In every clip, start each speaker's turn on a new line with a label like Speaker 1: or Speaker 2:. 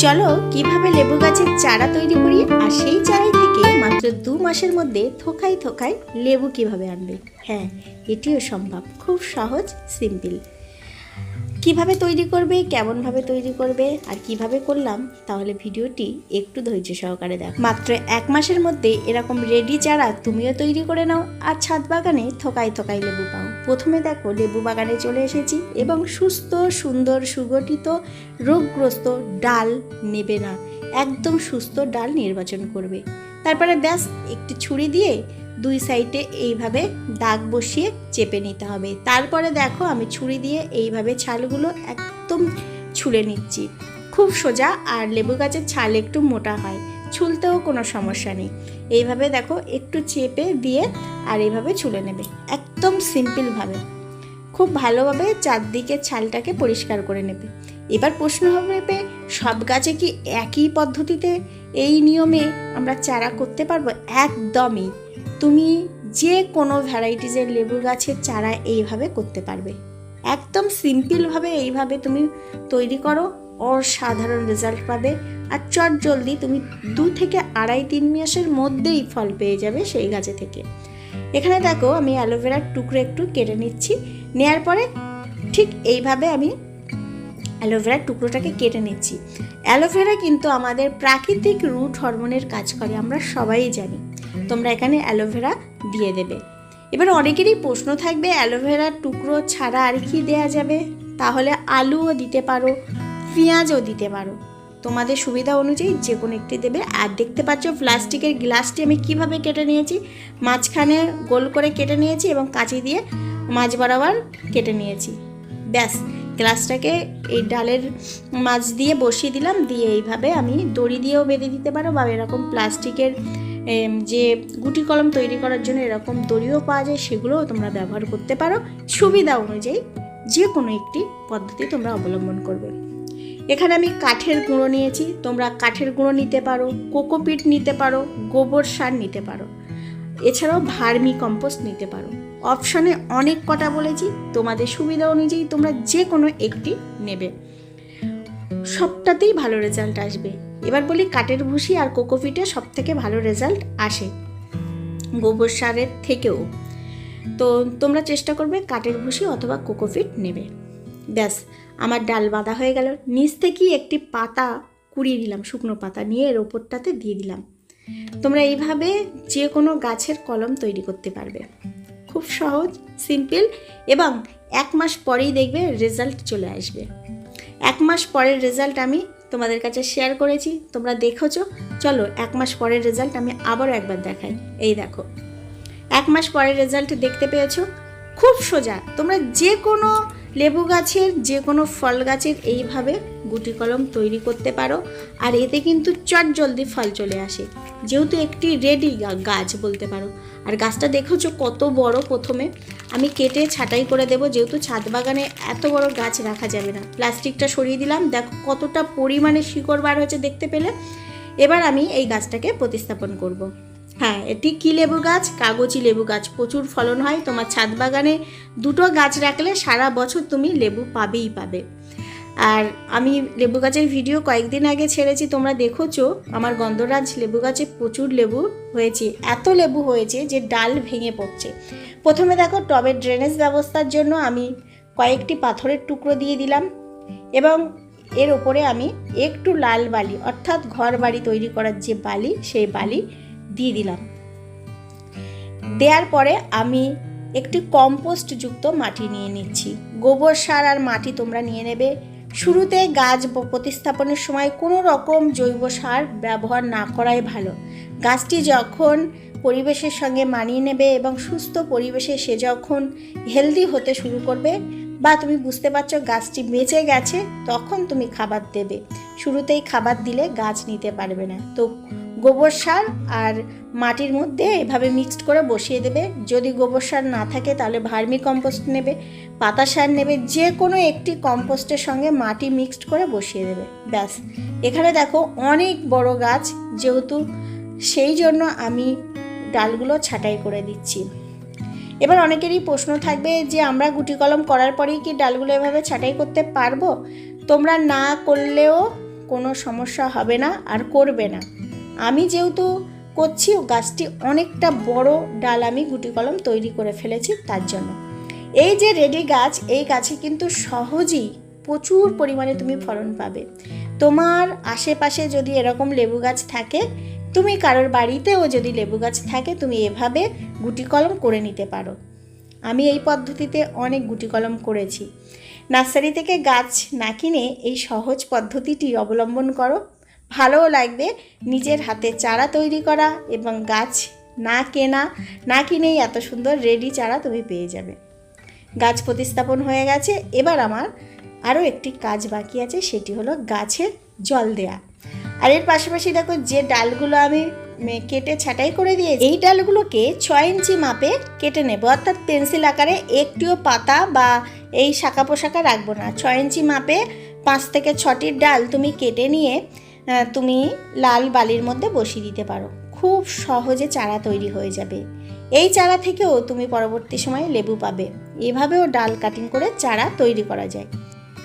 Speaker 1: চলো, কীভাবে লেবু গাছের চারা তৈরি করি? আর সেই চারাই থেকে মাত্র দু মাসের মধ্যে থোকাই থোকাই লেবু কীভাবে আনবে? হ্যাঁ এটিও সম্ভব। খুব সহজ, সিম্পল। কীভাবে তৈরি করবে, কেমনভাবে তৈরি করবে আর কীভাবে করলাম, তাহলে ভিডিওটি একটু ধৈর্য সহকারে দেখো। মাত্র এক মাসের মধ্যে এরকম রেডি চারা তুমিও তৈরি করে নাও আর ছাদ বাগানে থোকাই থোকাই লেবু পাও। প্রথমে দেখো লেবু বাগানে চলে এসেছি এবং সুস্থ, সুন্দর, সুগঠিত, রোগগ্রস্ত ডাল নেবে না। একদম সুস্থ ডাল নির্বাচন করবে। তারপরে ব্যাস একটি ছুরি দিয়ে দুই সাইডে এইভাবে দাগ বসিয়ে চেপে নিতে হবে। তারপরে দেখো আমি ছুরি দিয়ে এইভাবে ছালগুলো একদম ছুলে নিচ্ছি। খুব সোজা আর লেবু গাছের ছাল একটু মোটা হয়, ছুলতেও কোনো সমস্যা নেই। এইভাবে দেখো একটু চেপে দিয়ে আর এইভাবে ছুলে নেবে, একদম সিম্পলভাবে। খুব ভালোভাবে চারদিকে ছালটাকে পরিষ্কার করে নেবে। এবার প্রশ্ন হবে সব গাছে কি একই পদ্ধতিতে এই নিয়মে আমরা চারা করতে পারব? একদমই। তুমি যে কোনো ভ্যারাইটিজের লেবু গাছের চারা এইভাবে করতে পারবে। একদম সিম্পলভাবে এইভাবে তুমি তৈরি করো, অসাধারণ রেজাল্ট পাবে আর চট জলদি তুমি দু থেকে আড়াই, তিন মাসের মধ্যেই ফল পেয়ে যাবে সেই গাছে থেকে। এখানে দেখো আমি অ্যালোভেরার টুকরো একটু কেটে নিচ্ছি, নেয়ার পরে ঠিক এইভাবে আমি অ্যালোভেরার টুকরোটাকে কেটে নিচ্ছি। অ্যালোভেরা কিন্তু আমাদের প্রাকৃতিক রুট হরমোনের কাজ করে, আমরা সবাই জানি। তোমরা এখানে অ্যালোভেরা দিয়ে দেবে। এবার অনেকেরই প্রশ্ন থাকবে, অ্যালোভেরার টুকরো ছাড়া আর কি দেয়া যাবে? তাহলে আলুও দিতে পারো, পেঁয়াজও দিতে পারো। তোমাদের সুবিধা অনুযায়ী যে কোনো একটি দেবে। আর দেখতে পাচ্ছ, প্লাস্টিকের গ্লাসটি আমি কীভাবে কেটে নিয়েছি? মাঝখানে গোল করে কেটে নিয়েছি এবং কাঁচি দিয়ে মাছ বরাবর কেটে নিয়েছি। ব্যাস, গ্লাসটাকে এই ডালের মাছ দিয়ে বসিয়ে দিলাম। দিয়ে এইভাবে আমি দড়ি দিয়েও বেঁধে দিতে পারো বা এরকম প্লাস্টিকের যে গুটি কলম তৈরি করার জন্য এরকম দড়িও পাওয়া যায়, সেগুলোও তোমরা ব্যবহার করতে পারো। সুবিধা অনুযায়ী যে কোনো একটি পদ্ধতি তোমরা অবলম্বন করবে। এখানে আমি কাঠের গুঁড়ো নিয়েছি। তোমরা কাঠের গুঁড়ো নিতে পারো, কোকোপিট নিতে পারো, গোবর সার নিতে পারো। এছাড়াও ভার্মি কম্পোস্ট নিতে পারো। অপশানে অনেক কটা বলেছি। তোমাদের সুবিধা অনুযায়ী তোমরা যে কোনো একটি নেবে। সবটাতেই ভালো রেজাল্ট আসবে। এবার বলি কাঠের ভুসি আর কোকোপিটে সব থেকে ভালো রেজাল্ট আসে গোবর সারের থেকেও। তো তোমরা চেষ্টা করবে কাঠের ভুসি অথবা কোকোপিট নেবে। ব্যাস, আমার ডাল বাঁধা হয়ে গেল। নিচ থেকেই একটি পাতা কুড়িয়ে দিলাম, শুকনো পাতা নিয়ে এর ওপরটাতে দিয়ে দিলাম। তোমরা এইভাবে যে কোনো গাছের কলম তৈরি করতে পারবে। খুব সহজ, সিম্পল এবং এক মাস পরেই দেখবে রেজাল্ট চলে আসবে। এক মাস পরের রেজাল্ট আমি তোমাদের কাছে শেয়ার করেছি, তোমরা দেখেছ। চলো, এক মাস পরের রেজাল্ট আমি আবারও একবার দেখাই। এই দেখো। এক মাস পরের রেজাল্ট দেখতে পেয়েছ। খুব সোজা। তোমরা যে কোনো লেবু গাছের যে কোনো ফল গাছের এইভাবে গুটি কলম তৈরি করতে পারো, আর এতে কিন্তু চট জলদি ফল চলে আসে। যেহেতু একটি রেডি গাছ বলতে পারো। আর গাছটা দেখেছ কত বড় প্রথমে? আমি কেটে ছাঁটাই করে দেবো, যেহেতু ছাদ বাগানে এত বড় গাছ রাখা যাবে না। প্লাস্টিকটা সরিয়ে দিলাম, দেখো কতটা পরিমাণে শিকড় বার হয়েছে দেখতে পেলে। এবার আমি এই গাছটাকে প্রতিস্থাপন করব। হ্যাঁ এটি কি লেবু গাছ? কাগজি লেবু গাছ। প্রচুর ফলন হয় তোমার ছাদ বাগানে। দুটো গাছ রাখলে সারা বছর তুমি লেবু পাবেই পাবে। আর আমি লেবু গাছের ভিডিও কয়েকদিন আগে ছেড়েছি, তোমরা দেখোছো? আমার গন্ধরাজ লেবু গাছে প্রচুর লেবু হয়েছে। এত লেবু হয়েছে যে ডাল ভেঙে পড়ছে। প্রথমে দেখো, টবের ড্রেনেজ ব্যবস্থার জন্য আমি কয়েকটি পাথরের টুকরো দিয়ে দিলাম এবং এর ওপরে আমি একটু লাল বালি, অর্থাৎ ঘর বাড়ি তৈরি করার যে বালি, সেই বালি দিয়ে দিলাম। দেওয়ার পরে আমি একটি কম্পোস্ট যুক্ত মাটি নিয়ে নিচ্ছি। গোবর সার আর মাটি তোমরা নিয়ে নেবে। শুরুতে গাছ প্রতিস্থাপনের সময় কোনো রকম জৈব সার ব্যবহার না করাই ভালো। গাছটি যখন পরিবেশের সঙ্গে মানিয়ে নেবে এবং সুস্থ পরিবেশে সে যখন হেলদি হতে শুরু করবে বা তুমি বুঝতে পারছ গাছটি বেঁচে গেছে, তখন তুমি খাবার দেবে। শুরুতেই খাবার দিলে গাছ নিতে পারবে না। তো গোবর সার আর মাটির মধ্যে এভাবে মিক্সড করে বসিয়ে দেবে। যদি গোবর সার না থাকে তাহলে ভার্মি কম্পোস্ট নেবে, পাতা সার নেবে যে কোনো একটি কম্পোস্টের সঙ্গে মাটি মিক্সড করে বসিয়ে দেবে। ব্যাস। এখানে দেখো অনেক বড় গাছ, যেহেতু সেই জন্য আমি ডালগুলো ছাঁটাই করে দিচ্ছি। এবার অনেকেরই প্রশ্ন থাকবে যে, আমরা গুটি কলম করার পরেই কি ডালগুলো এভাবে ছাঁটাই করতে পারব? তোমরা না করলেও কোনো সমস্যা হবে না আর করবে না। আমি যেহেতু করছি, ও গাছটি অনেকটা বড় ডাল আমি গুটি কলম তৈরি করে ফেলেছি তার জন্য। এই যে রেডি গাছ, এই গাছে কিন্তু সহজেই প্রচুর পরিমাণে তুমি ফলন পাবে। তোমার আশেপাশে যদি এরকম লেবু গাছ থাকে, তুমি কারোর বাড়িতেও যদি লেবু গাছ থাকে, তুমি এভাবে গুটি কলম করে নিতে পারো। আমি এই পদ্ধতিতে অনেক গুটি কলম করেছি। নার্সারি থেকে গাছ না কিনে এই সহজ পদ্ধতিটি অবলম্বন করো। ভালোও লাগবে। নিজের হাতে চারা তৈরি করা এবং গাছ না কেনা, না কিনেই এত সুন্দর রেডি চারা তুমি পেয়ে যাবে। গাছ প্রতিস্থাপন হয়ে গেছে। এবার আমার আরও একটি কাজ বাকি আছে, সেটি হলো গাছে জল দেয়া। আর এর পাশাপাশি দেখো, যে ডালগুলো আমি কেটে ছাঁটাই করে দিয়েছি, এই ডালগুলোকে ছয় ইঞ্চি মাপে কেটে নেব। অর্থাৎ পেন্সিল আকারে একটিও পাতা বা এই শাখা পোশাকা রাখব না। ছয় ইঞ্চি মাপে পাঁচ থেকে ছটির ডাল তুমি কেটে নিয়ে তুমি লাল বালির মধ্যে বসিয়ে দিতে পারো। খুব সহজে চারা তৈরি হয়ে যাবে। এই চারা থেকেও তুমি পরবর্তী সময়ে লেবু পাবে। এভাবেও ডাল কাটিং করে চারা তৈরি করা যায়।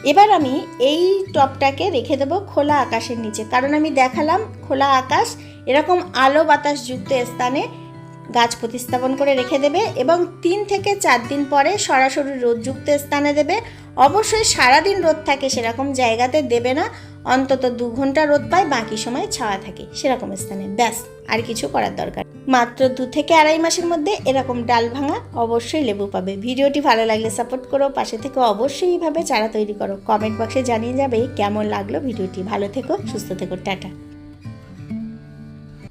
Speaker 1: এবার আমি এই টপটাকে রেখে দেবো খোলা আকাশের নিচে। কারণ আমি দেখালাম খোলা আকাশ, এরকম আলো বাতাস যুক্ত স্থানে গাছ প্রতিস্থাপন করে রেখে দেবে এবং তিন থেকে চার দিন পরে সরাসরি রোদযুক্ত স্থানে দেবে। অবশ্যই সারাদিন রোদ থাকে সেরকম জায়গাতে দেবে না। অন্তত দু ঘণ্টা রোদ পায়, বাকি সময় ছাওয়া থাকে। সেরকম স্থানে। ব্যাস, আর কিছু করার দরকার। মাত্র দু থেকে আড়াই মাসের মধ্যে এরকম ডাল ভাঙা অবশ্যই লেবু পাবে। ভিডিওটি ভালো লাগলে সাপোর্ট করো, পাশে থেকে অবশ্যই এইভাবে চারা তৈরি করো। কমেন্ট বক্সে জানিয়ে যাবে কেমন লাগল ভিডিওটি। ভালো থেকো, সুস্থ থেকো, টাটা।